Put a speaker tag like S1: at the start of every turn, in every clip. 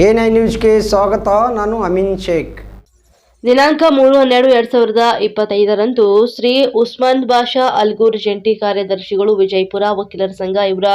S1: A nine ನ್ಯೂಸ್ಗೆ ಸ್ವಾಗತ. ನಾನು ಅಮೀನ್ ಶೇಖ್.
S2: ದಿನಾಂಕ ಮೂರು ಹನ್ನೆರಡು ಎರಡ್ ಸಾವಿರದ ಇಪ್ಪತ್ತೈದರಂದು ಶ್ರೀ ಉಸ್ಮಾನ್ ಬಾಷಾ ಅಲ್ಗೂರ್ ಜಂಟಿ ಕಾರ್ಯದರ್ಶಿಗಳು ವಿಜಯಪುರ ವಕೀಲರ ಸಂಘ ಇವರ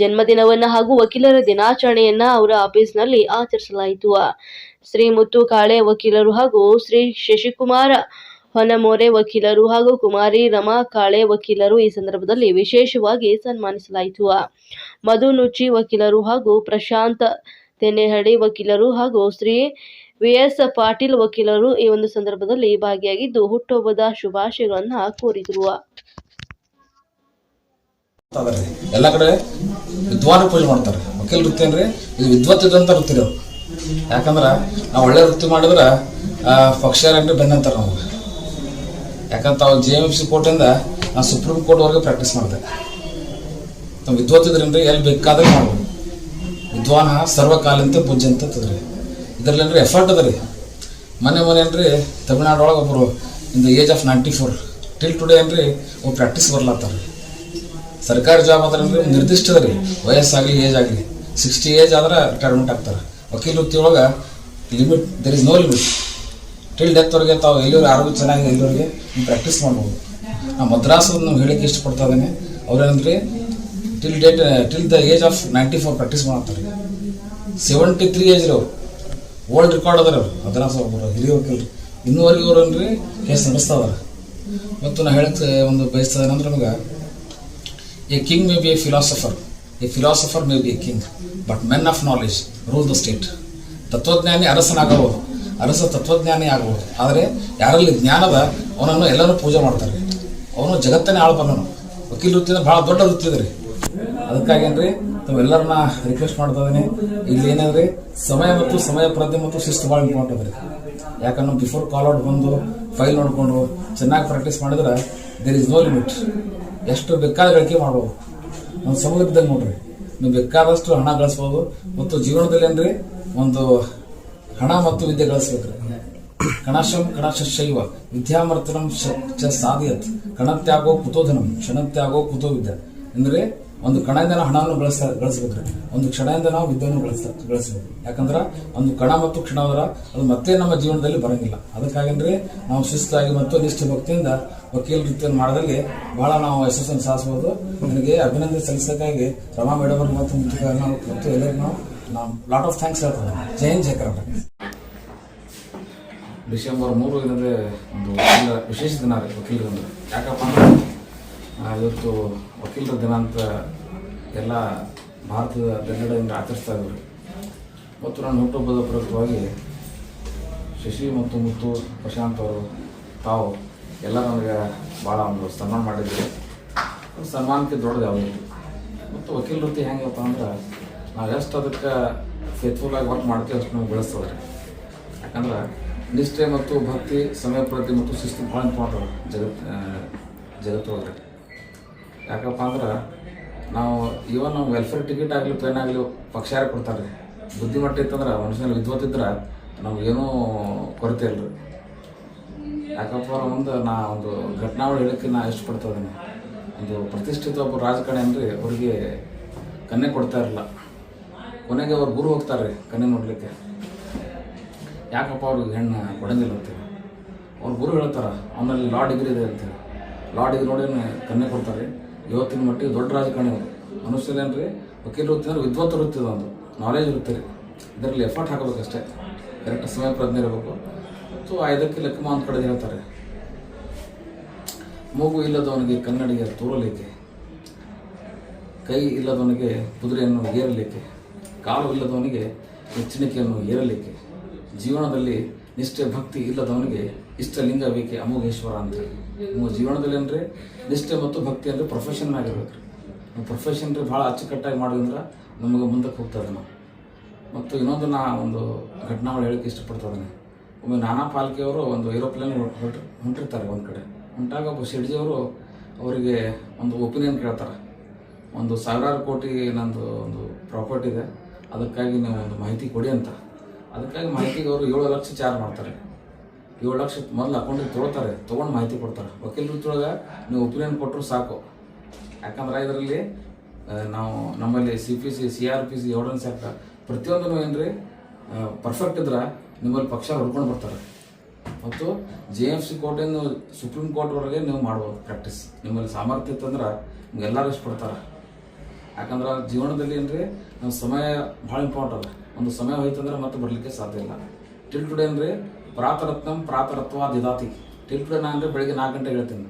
S2: ಜನ್ಮದಿನವನ್ನ ಹಾಗೂ ವಕೀಲರ ದಿನಾಚರಣೆಯನ್ನ ಅವರ ಆಫೀಸ್ನಲ್ಲಿ ಆಚರಿಸಲಾಯಿತು. ಶ್ರೀ ಮುತ್ತು ಕಾಳೆ ವಕೀಲರು ಹಾಗೂ ಶ್ರೀ ಶಶಿಕುಮಾರ ಹೊನಮೋರೆ ವಕೀಲರು ಹಾಗೂ ಕುಮಾರಿ ರಮಾ ಕಾಳೆ ವಕೀಲರು ಈ ಸಂದರ್ಭದಲ್ಲಿ ವಿಶೇಷವಾಗಿ ಸನ್ಮಾನಿಸಲಾಯಿತು. ಮಧು ನುಚ್ಚಿ ವಕೀಲರು ಹಾಗೂ ಪ್ರಶಾಂತ್ ತೆನ್ನೆಹಳ್ಳಿ ವಕೀಲರು ಹಾಗೂ ಶ್ರೀ ವಿ ಎಸ್ ಪಾಟೀಲ್ ವಕೀಲರು ಈ ಒಂದು ಸಂದರ್ಭದಲ್ಲಿ ಭಾಗಿಯಾಗಿದ್ದು ಹುಟ್ಟುಹಬ್ಬದ ಶುಭಾಶಯಗಳನ್ನ ಕೋರಿದರು.
S3: ಎಲ್ಲ ಕಡೆ ವಿದ್ವಾನ ಪೂಜೆ ಮಾಡ್ತಾರೆ. ವಕೀಲ ವೃತ್ತಿ ಅಂದ್ರೆ ಇದು ವಿದ್ವತ್ತಿದಂತ ವೃತ್ತಿ ಯಾಕಂದ್ರೆ ನಾವು ಒಳ್ಳೆ ವೃತ್ತಿ ಮಾಡಿದ್ರೆ ಆ, ಪಕ್ಷಾರ ಅಂದ್ರೆ ಬೆನ್ನಂತಾರೆ ನಮ್ಗೆ. ಯಾಕಂತ ತಾವು ಜೆ ಎಂ ಸಿ ಕೋರ್ಟಿಂದ ನಾವು ಸುಪ್ರೀಂ ಕೋರ್ಟ್ವರೆಗೆ ಪ್ರಾಕ್ಟೀಸ್ ಮಾಡಿದೆ. ನಾವು ವಿದ್ವತ್ತಿದ್ರಿಂದ ಎಲ್ಲಿ ಬೇಕಾದ್ರೆ ಮಾಡ್ಬೋದು. ವಿದ್ವಾನ ಸರ್ವಕಾಲಂತೆ ಪೂಜ್ಯ ಅಂತ ತದ್ರಿ ಇದರಲ್ಲಿ ಎಫರ್ಟ್ ಅದ ರೀ. ಮನೆ ಮನೆ ಏನ್ರಿ ತಮಿಳ್ನಾಡೊಳಗೆ ಒಬ್ಬರು in the age of ninety four till today ಏನ್ರಿ ಒಬ್ಬ ಪ್ರಾಕ್ಟೀಸ್ ಬರ್ಲತ್ತಾರ. ಸರ್ಕಾರಿ ಜಾಬ್ ಆದ್ರೆ ಅಂದ್ರೆ ಒಂದು ನಿರ್ದಿಷ್ಟ ಅದ ರೀ. ವಯಸ್ಸಾಗಲಿ ಏಜ್ ಆಗಲಿ. ಸಿಕ್ಸ್ಟಿ ಏಜ್ ಆದ್ರೆ ರಿಟೈರ್ಮೆಂಟ್ ಆಗ್ತಾರೆ. ವಕೀಲ ವೃತ್ತಿ ಒಳಗೆ limit there is no limit till ಡೆತ್ವರೆಗೆ ತಾವು ಎಲ್ಲಿವರೆಗೆ ಆರೋಗ್ಯ ಚೆನ್ನಾಗಿ ಎಲ್ಲಿವರೆಗೆ ನೀವು ಪ್ರಾಕ್ಟೀಸ್ ಮಾಡ್ಬೋದು. ನಾ ಮದ್ರಾಸ್ ನಾವು ಹೇಳಿಕ್ಕೆ ಇಷ್ಟಪಡ್ತಾ ಇದ್ದೇನೆ. ಅವ್ರೇನಂದ್ರೆ? Till date till the age of ninety four practice ಮಾಡ್ತಾರೆ. ಸೆವೆಂಟಿ ತ್ರೀ ಏಜ್ ರೀ. ಓಲ್ಡ್ ರೆಕಾರ್ಡ್ ಅದಾರ ಅವ್ರು. ಮದ್ರಾಸ್ ಒಬ್ಬರು ಹಿರಿಯ ವಕೀಲರು. ಇನ್ನೂವರೆಗೆ ಅವ್ರು ಅಂದ್ರೆ ಕೇಸ್ ನಡೆಸ್ತಾ ಇದಾರೆ ಮತ್ತು ನಾ ಹೇಳಕ್ಕೆ ಒಂದು ಬಯಸ್ತಾ ಏನಂದ್ರೆ ನಮಗೆ a king may be a philosopher a philosopher may be a king but men of knowledge rule the state ತತ್ವಜ್ಞಾನಿ ಅರಸನಾಗಬಹುದು. ಅರಸ ತತ್ವಜ್ಞಾನಿ ಆಗಬಹುದು. ಆದರೆ ಯಾರಲ್ಲಿ ಜ್ಞಾನದ ಅವನನ್ನು ಎಲ್ಲರೂ ಪೂಜೆ ಮಾಡ್ತಾರೆ. ಅವನು ಜಗತ್ತನ್ನೇ ಆಳ್ಬಲ್ಲನು ವಕೀಲ ವೃತ್ತಿನ ಭಾಳ ದೊಡ್ಡ ವೃತ್ತಿ ಇದೆ ರೀ. ಅದಕ್ಕಾಗೇನ್ರಿ ತಾವೆಲ್ಲರನ್ನ ರಿಕ್ವೆಸ್ಟ್ ಮಾಡ್ತಾ ಇದ್ದೀನಿ ಇಲ್ಲಿ ಏನಂದ್ರೆ ಸಮಯ ಮತ್ತು ಸಮಯ ಪ್ರಜ್ಞೆ ಮತ್ತು ಶಿಸ್ತು ಭಾಳ ಇಂಪಾರ್ಟೆಂಟ್ ಅದ್ರಿ. ಯಾಕಂದ್ರೆ ಬಿಫೋರ್ ಕಾಲ್ ಔಟ್ ಬಂದು ಫೈಲ್ ನೋಡಿಕೊಂಡು ಚೆನ್ನಾಗಿ ಪ್ರಾಕ್ಟೀಸ್ ಮಾಡಿದ್ರೆ ದೇರ್ ಇಸ್ ನೋ ಲಿಮಿಟ್ ಎಷ್ಟು ಬೇಕಾದ ಗಳಿಕೆ ಮಾಡ್ಬೋದು. ಒಂದು ಸಮುದ್ರದಲ್ಲಿ ನೋಡ್ರಿ. ನೀವು ಬೇಕಾದಷ್ಟು ಹಣ ಗಳಿಸ್ಬೋದು ಮತ್ತು ಜೀವನದಲ್ಲಿ ಏನ್ರಿ, ಒಂದು ಹಣ ಮತ್ತು ವಿದ್ಯೆ ಗಳಿಸ್ಬೇಕ್ರಿ. ಕಣಶಂ ಕಣಶೈವ ವಿದ್ಯಾಮರ್ತನಂ ಸಾಧ್ಯತ್ ಚ ಕಣತ್ಯಾಗೋ ಕುತೋಧನಂ, ಕ್ಷಣತ್ಯಾಗೋ ಕುತೋ ವಿದ್ಯೆ ಅಂದ್ರೆ ಒಂದು ಕಣದಿಂದ ನಾವು ಹಣವನ್ನು ಬಳಸ ಗಳಿಸ್ಬೇಕ್ರಿ ಒಂದು ಕ್ಷಣದಿಂದ ನಾವು ವಿದ್ಯೆಯನ್ನು ಬಳಸ ಗಳಿಸ್ಬೇಕು ಯಾಕಂದ್ರೆ ಒಂದು ಕಣ ಮತ್ತು ಕ್ಷಣವರ ಅದು ಮತ್ತೆ ನಮ್ಮ ಜೀವನದಲ್ಲಿ ಬರಂಗಿಲ್ಲ. ಅದಕ್ಕಾಗಂದ್ರೆ ನಾವು ಶಿಸ್ತಾಗಿ ಮತ್ತು ನಿಷ್ಠ ಭಕ್ತಿಯಿಂದ ವಕೀಲ ವೃತ್ತಿಯನ್ನು ಮಾಡಿದಲ್ಲಿ ಬಹಳ ನಾವು ಯಶಸ್ಸನ್ನು ಸಾಧಿಸಬಹುದು. ನನಗೆ ಅಭಿನಂದನೆ ಸಲ್ಲಿಸೋಕ್ಕಾಗಿ ರಮಾ ಮೇಡಮ್ ಅವ್ರಿಗೆ ಮತ್ತು ಮತ್ತು ಎಲ್ಲರಿಗೂ ನಾವು ಲಾಟ್ ಆಫ್ ಥ್ಯಾಂಕ್ಸ್ ಹೇಳ್ತೇವೆ ಜೈ ಹಿಂದ್, ಜೈ ಕರ್ನಾಟಕ ಡಿಸೆಂಬರ್ ಮೂರು ಏನಂದ್ರೆ ಒಂದು ವಿಶೇಷ ದಿನ ರೀ ವಕೀಲರು ಯಾಕಪ್ಪ ಅಂದ್ರೆ ಇವತ್ತು ವಕೀಲರ ದಿನ ಅಂತ ಎಲ್ಲ ಭಾರತದ ಬೆನ್ನಡೆಯಿಂದ ಆಚರಿಸ್ತಾ ಇದ್ದರು. ಮತ್ತು ನಾನು ಹುಟ್ಟುಹಬ್ಬದ ಪ್ರಯುಕ್ತವಾಗಿ ಶಶಿ ಮತ್ತು ಮುತ್ತು ಪ್ರಶಾಂತ್ ಅವರು, ತಾವು ಎಲ್ಲ ನನಗೆ ಭಾಳ ಒಂದು ಸನ್ಮಾನ ಮಾಡಿದ್ರು ಸನ್ಮಾನಕ್ಕೆ ದೊಡ್ಡದು ಯಾವುದು ಮತ್ತು ವಕೀಲ ವೃತ್ತಿ ಹೆಂಗಪ್ಪ ಅಂದ್ರೆ ನಾವು ಎಷ್ಟು ಅದಕ್ಕೆ ಫೇತ್ಫುಲ್ ಆಗಿ ವರ್ಕ್ ಮಾಡ್ತೀವಿ ಅಷ್ಟು ನಾವು ಬೆಳೆಸ್ತದೆ ಯಾಕಂದ್ರೆ ನಿಷ್ಠೆ ಮತ್ತು ಭಕ್ತಿ ಸಮಯ ಪ್ರತಿ ಮತ್ತು ಶಿಸ್ತು ಭಾಳ ಇಂಪಾರ್ಟೆಂಟ್ ಜಗತ್ತು ಜಗತ್ತು ಜಗತ್ತೊಳಗೆ. ಯಾಕಪ್ಪ ಅಂದ್ರೆ ನಾವು ಇವನ್ ನಾವು ವೆಲ್ಫೇರ್ ಟಿಕೆಟ್ ಆಗಲಿ ಪೇನ್ ಆಗಲಿ ಪಕ್ಷಾರ ಕೊಡ್ತಾರೆ ಬುದ್ಧಿಮಟ್ಟ ಇತ್ತಂದ್ರೆ ಮನುಷ್ಯನಲ್ಲಿ ವಿದ್ವತ್ತಿದ್ರೆ ನಮಗೇನೂ ಕೊರತೆ ಇಲ್ರಿ. ಯಾಕಪ್ಪ ಒಂದು ನಾ ಒಂದು ಘಟನಾವಳಿ ಹೇಳಕ್ಕೆ ನಾ ಇಷ್ಟಪಡ್ತಾ ಇದ್ದೀನಿ. ಒಂದು ಪ್ರತಿಷ್ಠಿತ ಒಬ್ಬ ರಾಜಕಾರಣಿ ಅಂದ್ರೆ ಅವರಿಗೆ ಕನ್ನೆ ಕೊಡ್ತಾ ಇರಲಿಲ್ಲ ಕೊನೆಗೆ ಅವ್ರು ಗುರು ಹೋಗ್ತಾರೆ ಕನ್ನೆ ನೋಡಲಿಕ್ಕೆ. ಯಾಕಪ್ಪ ಅವ್ರಿಗೆ ಹೆಣ್ಣು ಕೊಡಂಗಿಲ್ಲ ಅಂತೇಳಿ ಅವ್ರು ಗುರು ಹೇಳ್ತಾರೆ ಅವನಲ್ಲಿ ಲಾ ಡಿಗ್ರಿ ಇದೆ ಅಂತೇಳಿ ಲಾ ಡಿಗ್ರಿ ನೋಡಿ ಕನ್ನೆ ಕೊಡ್ತಾರೆ. ಇವತ್ತಿನ ಮಟ್ಟಿಗೆ ದೊಡ್ಡ ರಾಜಕಾರಣಿ ಅವರು ಮನುಷ್ಯರೇನ್ರಿ? ವಕೀಲ ವೃತ್ತಿ ಅಂದ್ರೆ ವಿದ್ವತ್ ವೃತ್ತಿ ಒಂದು ನಾಲೆಜ್ ರೀ. ಇದರಲ್ಲಿ ಎಫರ್ಟ್ ಹಾಕಬೇಕಷ್ಟೇ. ಕರೆಕ್ಟ್ ಸಮಯ ಪ್ರಜ್ಞೆ ಇರಬೇಕು. ಮತ್ತು ಐದಕ್ಕೆ ಲೆಕ್ಕ ಅಂತ ಕಡೆ ಹೇಳ್ತಾರೆ. ಮೂಗು ಇಲ್ಲದವನಿಗೆ ಕನ್ನಡಿಗೆ ತೋರಲಿಕ್ಕೆ, ಕೈ ಇಲ್ಲದವನಿಗೆ ಕುದುರೆಯನ್ನು ಏರಲಿಕ್ಕೆ, ಕಾಲು ಇಲ್ಲದವನಿಗೆ ಎಚ್ಚರಿಕೆಯನ್ನು ಏರಲಿಕ್ಕೆ, ಜೀವನದಲ್ಲಿ ನಿಷ್ಠೆ, ಭಕ್ತಿ ಇಲ್ಲದವನಿಗೆ ಇಷ್ಟಲಿಂಗ ಬೇಕೆ ಅಮೋಘೇಶ್ವರ ಅಂತ. ನಮ್ಮ ಜೀವನದಲ್ಲಿ ಅಂದರೆ ನಿಷ್ಠೆ ಮತ್ತು ಭಕ್ತಿ ಅಂದರೆ ಪ್ರೊಫೆಷನ್ ಆಗಿರ್ಬೇಕು. ನಾವು ಪ್ರೊಫೆಷನ್ ರೀ ಭಾಳ ಅಚ್ಚುಕಟ್ಟಾಗಿ ಮಾಡಿದ್ರೆ ನಮಗೆ ಮುಂದಕ್ಕೆ ಹೋಗ್ತದೆ ನಾವು ಮತ್ತು ಇನ್ನೊಂದು ನಾ ಒಂದು ಘಟನಾವಳಿ ಹೇಳಕ್ಕೆ ಇಷ್ಟಪಡ್ತದೆ ಒಮ್ಮೆ ನಾನಾ ಪಾಲ್ಕೆಯವರು ಒಂದು ಏರೋಪ್ಲೇನ್ ಹೊರಟು ಹೊಂಟಿರ್ತಾರೆ ಒಂದು ಕಡೆ. ಹೊಂಟಾಗ ಒಬ್ಬ ಶೆಡ್ಜಿಯವರು ಅವರಿಗೆ ಒಂದು ಒಪಿನಿಯನ್ ಕೇಳ್ತಾರೆ. ಒಂದು ಸಾವಿರಾರು ಕೋಟಿ ನಂದು ಒಂದು ಪ್ರಾಪರ್ಟಿ ಇದೆ. ಅದಕ್ಕಾಗಿ ನೀವು ಒಂದು ಮಾಹಿತಿ ಕೊಡಿ ಅಂತ. ಅದಕ್ಕಾಗಿ ಮಾಹಿತಿಗೆ ಅವರು ಏಳು ಲಕ್ಷ ಚಾರ್ಜ್ ಮಾಡ್ತಾರೆ. ಏಳು ಲಕ್ಷ ಮೊದಲು ಅಕೌಂಟಿಗೆ ತೊಗೊಳ್ತಾರೆ, ತೊಗೊಂಡು ಮಾಹಿತಿ ಕೊಡ್ತಾರೆ. ವಕೀಲ ವೃತ್ತಿಯೊಳಗೆ ನೀವು ಒಪಿನಿಯನ್ ಕೊಟ್ಟರು ಸಾಕು. ಯಾಕಂದ್ರೆ ಇದರಲ್ಲಿ ನಾವು ನಮ್ಮಲ್ಲಿ C P C C R P C evidence act ಪ್ರತಿಯೊಂದೂ ಏನ್ರಿ ಪರ್ಫೆಕ್ಟ್ ಇದ್ರೆ ನಿಮ್ಮಲ್ಲಿ ಪಕ್ಷ ಹೊಡ್ಕೊಂಡು ಬರ್ತಾರೆ. ಮತ್ತು ಜೆ ಎಫ್ ಸಿ ಕೋರ್ಟಿಂದ ಸುಪ್ರೀಂ ಕೋರ್ಟ್ವರೆಗೆ ನೀವು ಮಾಡ್ಬೋದು ಪ್ರಾಕ್ಟೀಸ್ ನಿಮ್ಮಲ್ಲಿ ಸಾಮರ್ಥ್ಯ ಇತ್ತಂದ್ರೆ ನಿಮ್ಗೆ ಎಲ್ಲರೂ ಇಷ್ಟಪಡ್ತಾರೆ ಯಾಕಂದ್ರೆ ಜೀವನದಲ್ಲಿ ಏನ್ರಿ ನಮ್ಮ ಸಮಯ ಭಾಳ ಇಂಪಾರ್ಟೆಂಟ್ ಅದ. ಒಂದು ಸಮಯ ಹೋಯ್ತಂದ್ರೆ ಮತ್ತೆ ಬರಲಿಕ್ಕೆ ಸಾಧ್ಯ ಇಲ್ಲ. ಟಿಲ್ ಟುಡೇ ಅಂದ್ರೆ ಪ್ರಾತರತ್ನಂ ಪ್ರಾತರತ್ವ ದಿದಾತಿ ಟಿಲ್ ಟುಡೇ ನಾನು ಅಂದ್ರೆ ಬೆಳಿಗ್ಗೆ ನಾಲ್ಕು ಗಂಟೆಗೆ ಹೇಳ್ತೀನಿ.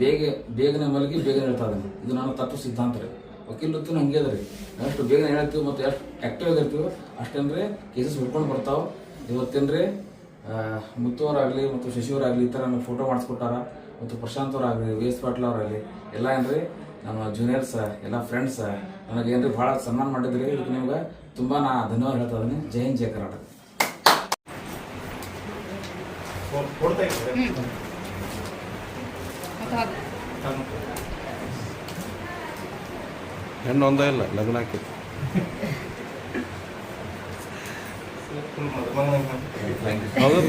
S3: ಬೇಗ ಬೇಗನೆ ಮಲಗಿ ಬೇಗನೆ ಹೇಳ್ತಾ ಇದ್ದೀನಿ ಇದು ನನ್ನ ತತ್ವ ಸಿದ್ಧಾಂತ ರೀ. ವಕೀಲತ್ತು ಹಂಗೆ ಅದ ರೀ. ಎಷ್ಟು ಬೇಗನೆ ಹೇಳ್ತೀವಿ ಮತ್ತು ಎಷ್ಟು ಆ್ಯಕ್ಟಿವ್ ಆಗಿರ್ತೀವಿ ಅಷ್ಟೇನ್ರಿ ಕೇಸಸ್ ಹುಡ್ಕೊಂಡು ಬರ್ತಾವೆ. ಇವತ್ತೇನ್ರಿ? ಮುತ್ತುವರಾಗಲಿ ಮತ್ತು ಶಶಿಯವರಾಗಲಿ ಈ ಥರ ನನಗೆ ಫೋಟೋ ಮಾಡಿಸ್ಕೊಟ್ಟಾರ. ಮತ್ತು ಪ್ರಶಾಂತ್ ಅವರಾಗಲಿ ವಿ ಎಸ್ ಪಾಟೀಲ್ ಅವರಾಗಲಿ ಎಲ್ಲ ಏನ್ರಿ? ನಮ್ಮ ಜೂನಿಯರ್ಸ್ ಎಲ್ಲ ಫ್ರೆಂಡ್ಸ್ ನನಗೆ ಏನ್ರಿ ಭಾಳ ಸನ್ಮಾನ ಮಾಡಿದ್ರಿ. ಇದಕ್ಕೆ ನಿಮ್ಗೆ ತುಂಬ ನಾ ಧನ್ಯವಾದ ಹೇಳ್ತಾ ಇದ್ದೀನಿ ಜೈ ಹಿಂದ್ ಜಯ ಕರ್ನಾಟಕ.
S4: ಹೆಣ್ಣು ಒಂದೇ ಇಲ್ಲ ಲಗ್ನ ಆಕಿತ್ತು ಹೌದು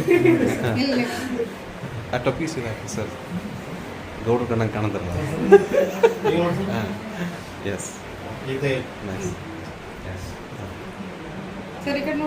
S4: ಆ ಟೊಪ್ಪಿ ಸೀದಾ ಹಾಕಿ ಸರ್ ಗೌಡ್ರ ಕಣ್ಣಂಗೆ ಕಾಣದಲ್ಲ ಹಾಂ ಎಸ್ ನೈಸ್
S5: ಸರಿ ಕಣ್ಣು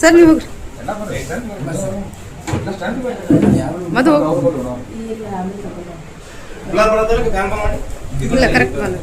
S5: ಸರ್ ನೀವು ಮಧು ಇಲ್ಲ ಕರೆಕ್ಟ್ ಬಂದು